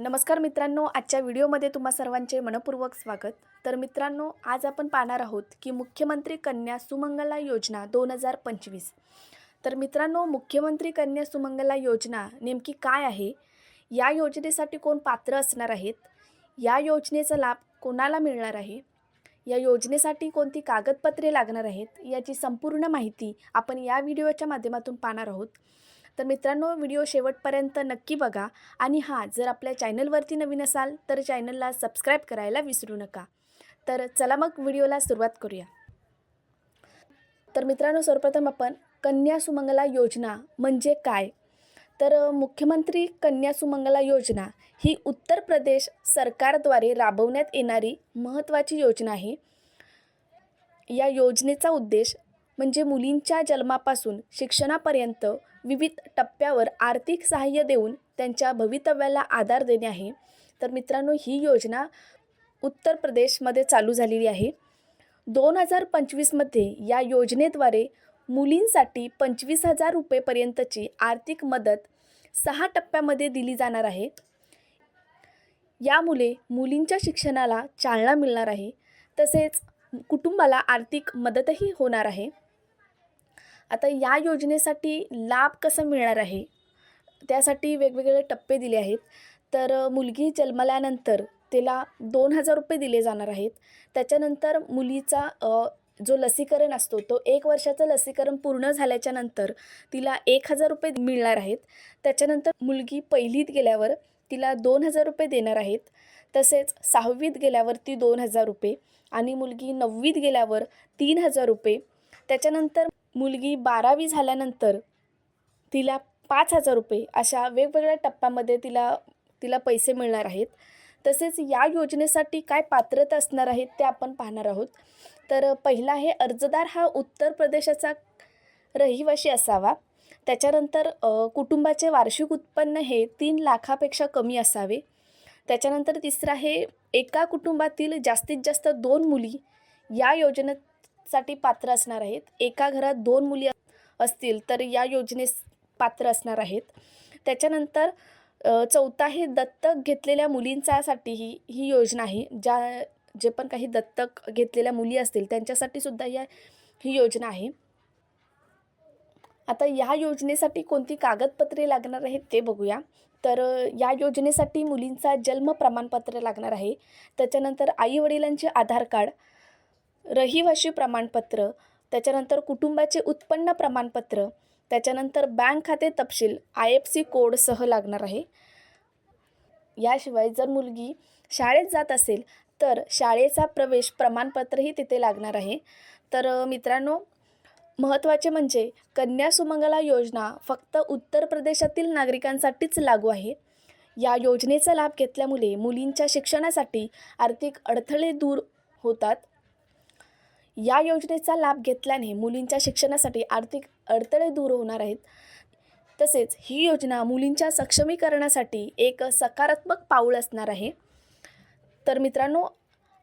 नमस्कार मित्रांनो आजच्या व्हिडिओमध्ये तुम्हा सर्वांचे मनपूर्वक स्वागत. तर मित्रांनो आज आपण पाहणार आहोत की मुख्यमंत्री कन्या सुमंगला योजना दोन हजार पंचवीस. तर मित्रांनो मुख्यमंत्री कन्या सुमंगला योजना नेमकी काय आहे? या योजनेसाठी कोण पात्र असणार आहेत? या योजनेचा लाभ कोणाला मिळणार आहे? या योजनेसाठी कोणती कागदपत्रे लागणार आहेत? याची संपूर्ण माहिती आपण या व्हिडिओच्या माध्यमातून पाहणार आहोत. तर मित्रांनो व्हिडिओ शेवटपर्यंत नक्की बघा. आणि हां जर आपल्या चॅनलवरती नवीन असाल तर चॅनलला सबस्क्राईब करायला विसरू नका. तर चला मग व्हिडिओला सुरुवात करूया. तर मित्रांनो सर्वप्रथम आपण कन्या सुमंगला योजना म्हणजे काय? तर मुख्यमंत्री कन्या सुमंगला योजना ही उत्तर प्रदेश सरकारद्वारे राबवण्यात येणारी महत्त्वाची योजना आहे. या योजनेचा उद्देश म्हणजे मुलींच्या जन्मापासून शिक्षणापर्यंत विविध टप्प्यावर आर्थिक सहाय्य देऊन त्यांच्या भवितव्याला आधार देणे आहे. तर मित्रांनो ही योजना उत्तर प्रदेशमध्ये चालू झालेली आहे. दोन हजार पंचवीसमध्ये या योजनेद्वारे मुलींसाठी पंचवीस हजार रुपयेपर्यंतची आर्थिक मदत सहा टप्प्यामध्ये दिली जाणार आहे. यामुळे मुलींच्या शिक्षणाला चालना मिळणार आहे. तसेच कुटुंबाला आर्थिक मदतही होणार आहे. आता या योजनेसाठी लाभ कसा मिळणार आहे? त्यासाठी वेगवेगळे टप्पे दिले आहेत. तर मुलगी जन्मल्यानंतर तिला दोन हजार रुपये दिले जाणार आहेत. त्याच्यानंतर मुलीचा जो लसीकरण असतो तो एक वर्षाचं लसीकरण पूर्ण झाल्याच्यानंतर तिला एक हजार रुपये मिळणार आहेत. त्याच्यानंतर मुलगी पहिलीत गेल्यावर तिला दोन हजार रुपये देणार आहेत. तसेच सहावीत गेल्यावर ती दोन हजार रुपये आणि मुलगी नववीत गेल्यावर तीन हजार रुपये. त्याच्यानंतर मुलगी बारावी झाल्यानंतर तिला पाच हजार रुपये अशा वेगवेगळ्या टप्प्यामध्ये तिला तिला पैसे मिळणार आहेत. तसेच या योजनेसाठी काय पात्रता असणार आहेत ते आपण पाहणार आहोत. तर पहिला आहे अर्जदार हा उत्तर प्रदेशाचा रहिवासी असावा. त्याच्यानंतर कुटुंबाचे वार्षिक उत्पन्न हे तीन लाखापेक्षा कमी असावे. त्याच्यानंतर तिसरं आहे एका कुटुंबातील जास्तीत जास्त दोन मुली या योजनेत साठी पात्र असणार आहेत. एका घरात दोन मुली असतील तर या योजनेस पात्र असणार आहेत. त्याच्यानंतर चौथा हे दत्तक घेतलेल्या मुलींच्यासाठी ही ही योजना आहे. ज्या जे पण काही दत्तक घेतलेल्या मुली असतील त्यांच्यासाठी सुद्धा या ही योजना आहे. आता या योजनेसाठी कोणती कागदपत्रे लागणार आहेत ते बघूया. तर या योजनेसाठी मुलींचा जन्म प्रमाणपत्र लागणार आहे. त्याच्यानंतर आईवडिलांचे आधार कार्ड रहिवाशी प्रमाणपत्र त्याच्यानंतर कुटुंबाचे उत्पन्न प्रमाणपत्र त्याच्यानंतर बँक खाते तपशील आय एफ सी कोडसह लागणार आहे. याशिवाय जर मुलगी शाळेत जात असेल तर शाळेचा प्रवेश प्रमाणपत्रही तिथे लागणार आहे. तर मित्रांनो महत्त्वाचे म्हणजे कन्या सुमंगला योजना फक्त उत्तर प्रदेशातील नागरिकांसाठीच लागू आहे. या योजनेचा लाभ घेतल्यामुळे मुलींच्या शिक्षणासाठी आर्थिक अडथळे दूर होतात. या योजनेचा लाभ घेतल्याने मुलींच्या शिक्षणासाठी आर्थिक अडथळे दूर होणार आहेत. तसेच ही योजना मुलींच्या सक्षमीकरणासाठी एक सकारात्मक पाऊल असणार आहे. तर मित्रांनो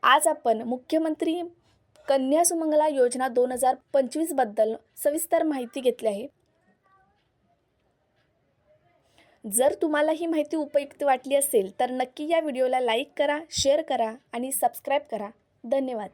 आज आपण मुख्यमंत्री कन्या सुमंगला योजना दोन हजार पंचवीसबद्दल सविस्तर माहिती घेतली आहे. जर तुम्हाला ही माहिती उपयुक्त वाटली असेल तर नक्की या व्हिडिओला लाईक करा शेअर करा आणि सबस्क्राईब करा. धन्यवाद.